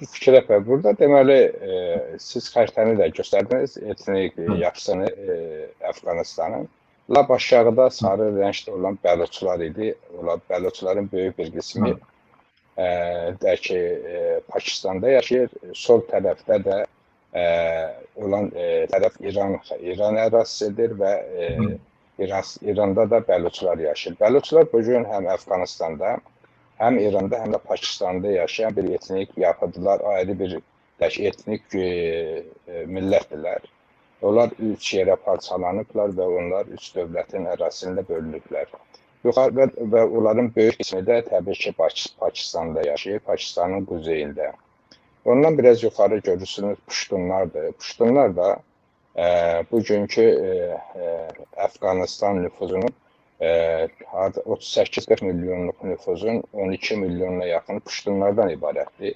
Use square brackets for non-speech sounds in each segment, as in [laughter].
fikrə və burada deməli e, siz xəritəni də göstərdiniz etnik yapısını e, Əfqanistanın. Lap aşağıda sarı rəngdə olan bəluçlar idi. Onlar bəluçların böyük bir qismi e, də ki e, Pakistanda yaşayır. Sol tərəfdə də e, olan e, tərəf İran İran ərazisidir və e, İran, İranda da bəluçlar yaşayır. Bəluçlar bu gün həm Əfqanistanda, həm İranda, həm də Pakistanda yaşayan bir etnik yapıdılar, ayrı bir etnik e, e, millətdirlər. Onlar üç yerə parçalanıblar və onlar üç dövlətin ərazisində bölünüblər. Yuxarı və, onların böyük qismi də təbii ki, Pakistanda yaşayır, Pakistanın quzeyində. Ondan biraz yuxarı görürsünüz Puştunlardır. Puştunlar da e, bugünkü e, e, Əfqanistan nüfuzunun 38-40 milyonluq nüfuzun 12 milyonuna yaxın Puştunlardan ibarətdir.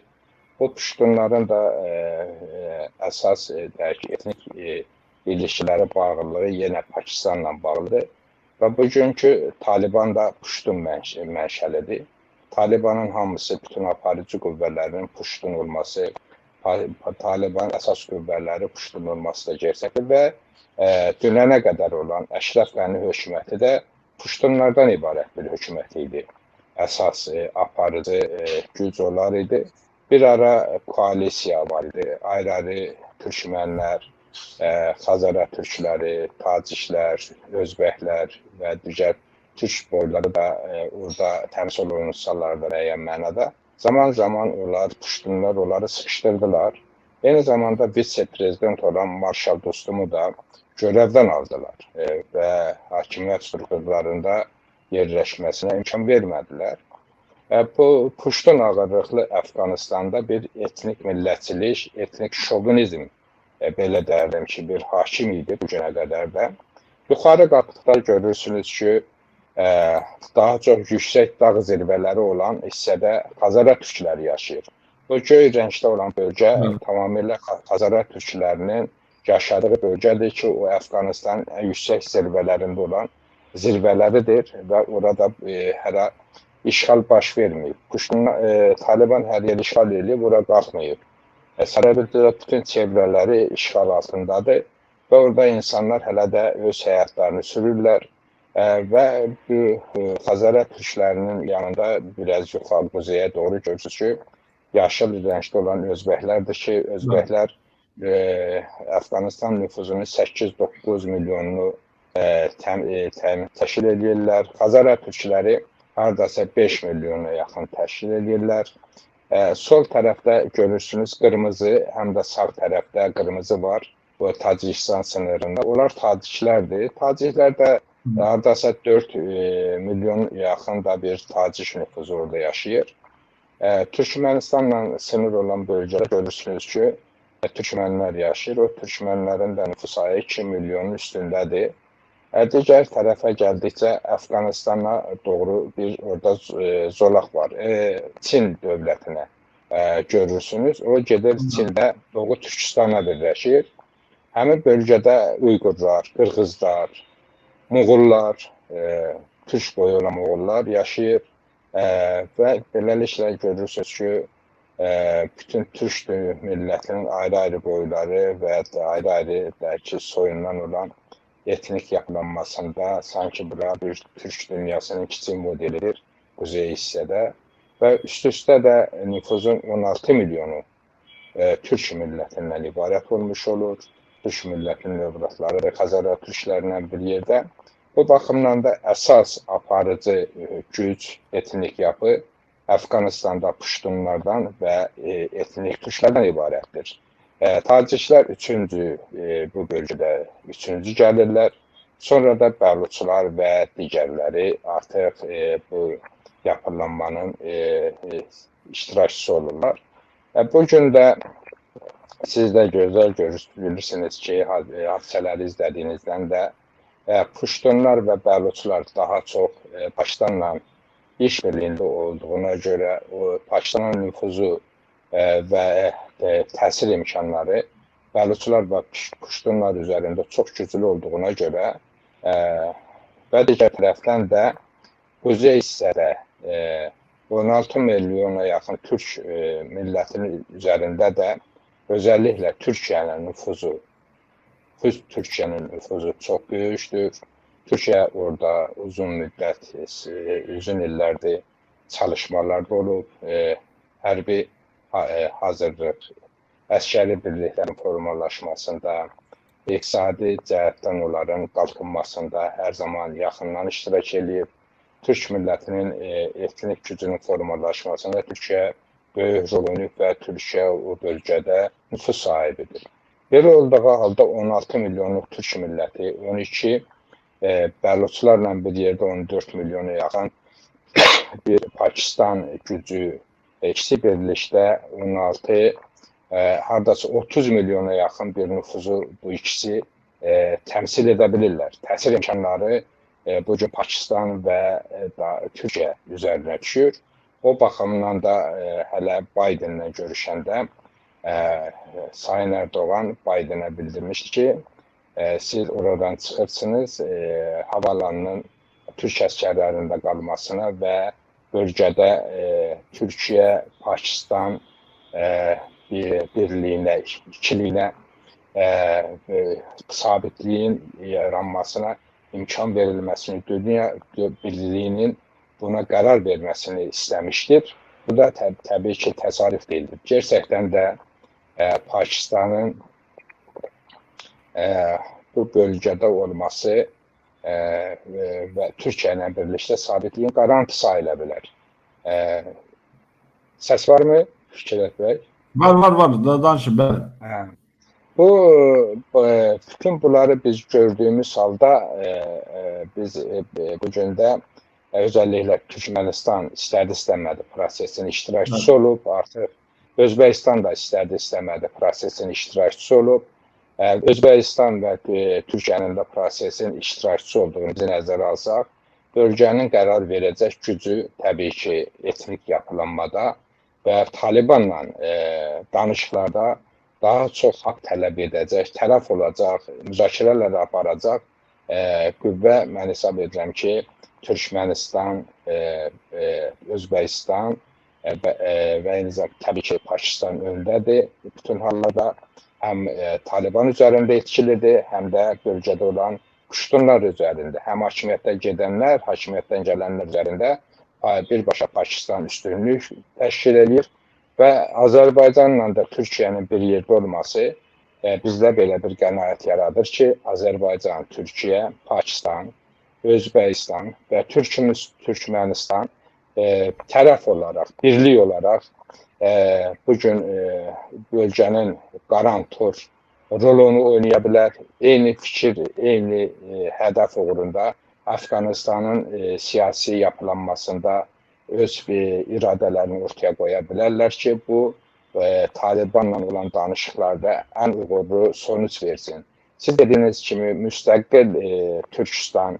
Bu Puştunların da e, e, əsas e, deyək, etnik e, ilişkiləri bağlılığı yenə Pakistanla bağlıdır. Və bugünkü Taliban da Puştun mənş mənşəlidir. Talibanın hamısı bütün aparıcı qüvvələrinin Puştun olması, Taliban əsas qüvvələri Puştun olması da gerçəkdir və e, dünənə qədər olan Əşrəf Qəni hökuməti də Puştunlardan ibarət bir hökumət idi. Əsas e, aparıcı e, güc onlar idi. Bir ara koalisiya var idi. Ayrı-ayrı türkmənlər, e, Xəzərə türkləri, taciklər, özbəklər və digər türk boyları da e, orada təmsil olunsalar da müəyyən mənada. Zaman-zaman onlar puştunlar, onları sıxışdırdılar. Eyni zamanda vitse-prezident olan Marşal Dostumu da görevdən aldılar e, və hakimiyyət strukturlarında yerləşməsinə imkan vermədilər. E, bu Puştun ağırlıqlı Əfqanistanda bir etnik millətçilik, etnik şovinizm e, belə deyərdim ki, bir hakim idi bu günə qədər də. Yuxarı qalxdıqda görürsünüz ki, daha çox yüksək dağ zirvələri olan hissədə Xəzərə türkləri yaşayır. Bu göy rəngdə olan bölgə tamamilə Xəzərə türklərinin yaşadığı bölgədir ki, o Əfqanistanın ən yüksək zirvələrində olan zirvələridir və orada e, hələ işğal baş verməyib. Quşun e, Taliban hər yer işğal edib, bura qalxmayıb. E, Sarabildədə bütün çevrələri işğal altındadır və orada insanlar hələ də öz həyatlarını sürürlər və bu Xəzərə türklərinin yanında biraz yuxarı quzeyə doğru görürsünüz ki, yaşıl rəngdə olan özbəklərdir ki, özbəklər e, Əfqanistan nüfuzunun 8-9 milyonunu e, təm, e, təm, təşkil edirlər. Xəzərə türkləri hardasa 5 milyona yaxın təşkil edirlər. E, sol tərəfdə görürsünüz qırmızı, həm də sağ tərəfdə qırmızı var. Bu Tacikistan sınırında. Onlar taciklərdir. Taciklər də Hardasa 4 e, milyon yaxın da bir tacik nüfuzu orada yaşayır. E, Türkmenistanla sınır olan bölgədə görürsünüz ki, Türkmenlər yaşayır. O Türkmenlərin də nüfus sayı 2 milyonun üstündədir. Digər tərəfə gəldikcə Əfqanistana doğru bir orada e, zolaq var. E, Çin dövlətinə e, görürsünüz. O gedir Çində Doğu Türkistana birləşir. Həmin bölgədə Uyğurlar, Qırğızlar, Moğollar, Türk boyu olan Moğollar yaşayır və beləliklə görürsünüz ki, bütün Türk millətinin ayrı-ayrı boyları və ayrı-ayrı bəlkə soyundan olan etnik yapılanmasında sanki bura bir Türk dünyasının kiçik modelidir quzey hissədə və üst-üstə də nüfuzun 16 milyonu e, Türk millətindən ibarət olmuş olur. Türk millətinin övladları və Xəzərə türklərindən bir yerdə. Bu baxımdan da əsas aparıcı e, güc, etnik yapı Əfqanistanda puştunlardan və e, etnik türklərdən ibarətdir. E, taciklər üçüncü bu bölgədə üçüncü gəlirlər. Sonra da bəluçlar və digərləri artıq bu yapılanmanın iştirakçısı olurlar. Bu gün də siz də gözəl görürsünüz ki, hadisələri izlədiyinizdən də e, Puştunlar və Bəluçlar daha çox e, Pakistanla iş birliyində olduğuna görə Pakistanın nüfuzu e, və e, təsir imkanları Bəluçlar və Puştunlar üzərində çox güclü olduğuna görə e, və digər tərəfdən də quzey hissədə e, 16 milyona yaxın türk millətinin üzərində də özəlliklə Türkiyənin nüfuzu Türkiyənin nüfuzu çox böyükdür. Türkiyə orada uzun müddət, e, uzun illərdir çalışmalarda olub, e, hərbi e, hazırlıq, əskəri birliklərin formalaşmasında, iqtisadi cəhətdən onların qalxınmasında hər zaman yaxından iştirak eləyib. Türk millətinin e, etnik gücünün formalaşmasında Türkiyə böyük rol oynayıb və Türkiyə o bölgədə nüfuz sahibidir. Belə olduğu halda 16 milyonluq Türk milləti, 12 e, bəluçlarla bir yerdə 14 milyona yaxın [coughs] bir Pakistan gücü, ikisi birlikdə 16 e, hardasa 30 milyona yaxın bir nüfuzu bu ikisi e, təmsil edə bilirlər. Təsir imkanları e, bu gün Pakistan və e, da, Türkiyə üzərinə düşür. O baxımdan da e, hələ Bidenlə görüşəndə e, Sayın Erdoğan Bidenə bildirmişdi ki, e, siz oradan çıxırsınız, e, havalanının Türk əskərlərində qalmasına və bölgədə e, Türkiyə, Pakistan, e, bir, birliyinə, ikiliyinə e, e, sabitliyin yaranmasına imkan verilməsini, dünya birliyinin buna qərar verməsini istəmişdir. Bu da təb təbii ki, təsadüf deyildir. Gerçəkdən də e, Pakistanın bu bölgədə olması e, və Türkiyə ilə birlikdə sabitliyin qarantisi sayıla bilər. E, səs varmı Fikrət bəy? Var var var. Da, danışın bəli. Hə. Bu e, bütün bunları biz gördüyümüz halda e, e, biz e, bu gün də özəlliklə Türkmənistan istədi istəmədi prosesin iştirakçısı olub, artıq Özbəkistan da istədi istəmədi prosesin iştirakçısı olub. Özbəkistan və e, Türkiyənin də prosesin iştirakçısı olduğunu nəzərə alsaq, bölgənin qərar verəcək gücü təbii ki, etnik yapılanmada və Talibanla e, danışıqlarda daha çox haqq tələb edəcək, tərəf olacaq, müzakirələr aparacaq e, qüvvə mən hesab edirəm ki, Türkmənistan, e, e, Özbəkistan e, e, və eyni zamanda təbii ki, Pakistan öndədir. Bütün hallarda həm e, Taliban üzərində etkilidir, həm də bölgədə olan quştunlar üzərində, həm hakimiyyətdən gedənlər, hakimiyyətdən gələnlər üzərində birbaşa Pakistan üstünlük təşkil edir və Azərbaycanla da Türkiyənin bir yerdə olması e, bizdə belə bir qənaət yaradır ki, Azərbaycan, Türkiyə, Pakistan, Özbəkistan və Türkümüz Türkmənistan e, tərəf olaraq, birlik olaraq e, bu gün e, bölgənin qarantor rolunu oynaya bilər. Eyni fikir, eyni e, hədəf uğrunda Afqanistanın e, siyasi yapılanmasında öz e, iradələrini ortaya qoya bilərlər ki, bu e, Talibanla olan danışıqlarda ən uğurlu sonuç versin. Siz dediyiniz kimi müstəqil e, Türkistan,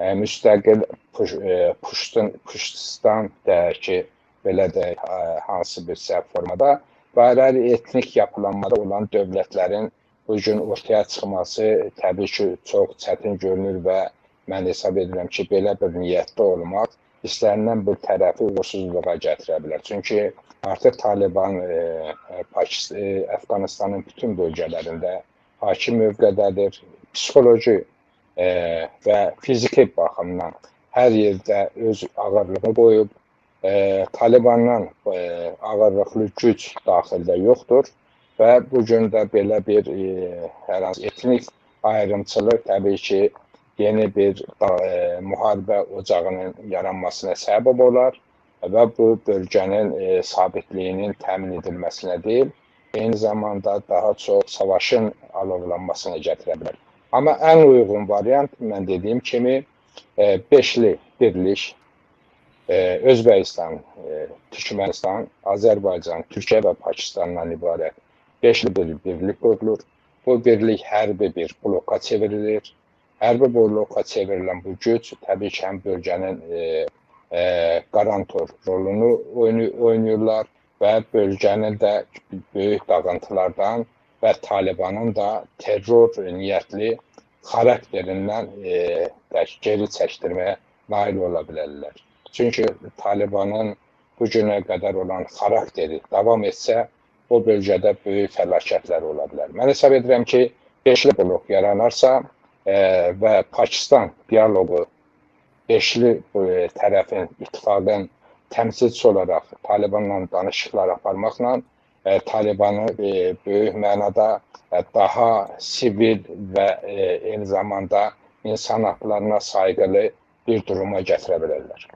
e, müstəqil Puş, e, Puştun, Puştistan deyək ki, belə də e, hansı bir səhv formada və ayrı etnik yapılanmada olan dövlətlərin bu gün ortaya çıxması təbii ki, çox çətin görünür və mən hesab edirəm ki, belə bir niyyətdə olmaq istənilən bir tərəfi uğursuzluğa gətirə bilər. Çünki artıq Taliban e, e Pakistan, e, Əfqanistanın bütün bölgələrində hakim mövqədədir. Psixoloji e, və fiziki baxımdan hər yerdə öz ağırlığı qoyub. E, Talibandan e, ağırlıqlı güc daxildə yoxdur və bu gün də belə bir e, hər hansı etnik ayrımçılıq təbii ki, yeni bir e, müharibə ocağının yaranmasına səbəb olar və bu bölgənin e, sabitliyinin təmin edilməsinə deyil, eyni zamanda daha çox savaşın alovlanmasına gətirə bilər. Amma ən uyğun variant mən dediyim kimi e, beşli birlik Özbəkistan, e, Türkmənistan, Azərbaycan, Türkiyə və Pakistandan ibarət beşli bir birlik qurulur. Bu birlik hərbi bir bloka çevrilir hərbi bloka çevrilən bu güc təbii ki, həm bölgənin e, e, qarantor rolunu oynayırlar və bölgənin də böyük dağıntılardan və Talibanın da terror niyyətli xarakterindən e, geri çəkdirməyə nail ola bilərlər. Çünki Talibanın bu günə qədər olan xarakteri davam etsə, o bölgədə böyük fəlakətlər ola bilər. Mən hesab edirəm ki, beşli blok yaranarsa e, və Pakistan dialoqu beşli e, tərəfin, ittifaqın təmsilçisi olaraq Talibanla danışıqlar aparmaqla e, Talibanı e, böyük mənada e, daha sivil və e, eyni zamanda insan haqlarına sayğılı bir duruma gətirə bilərlər.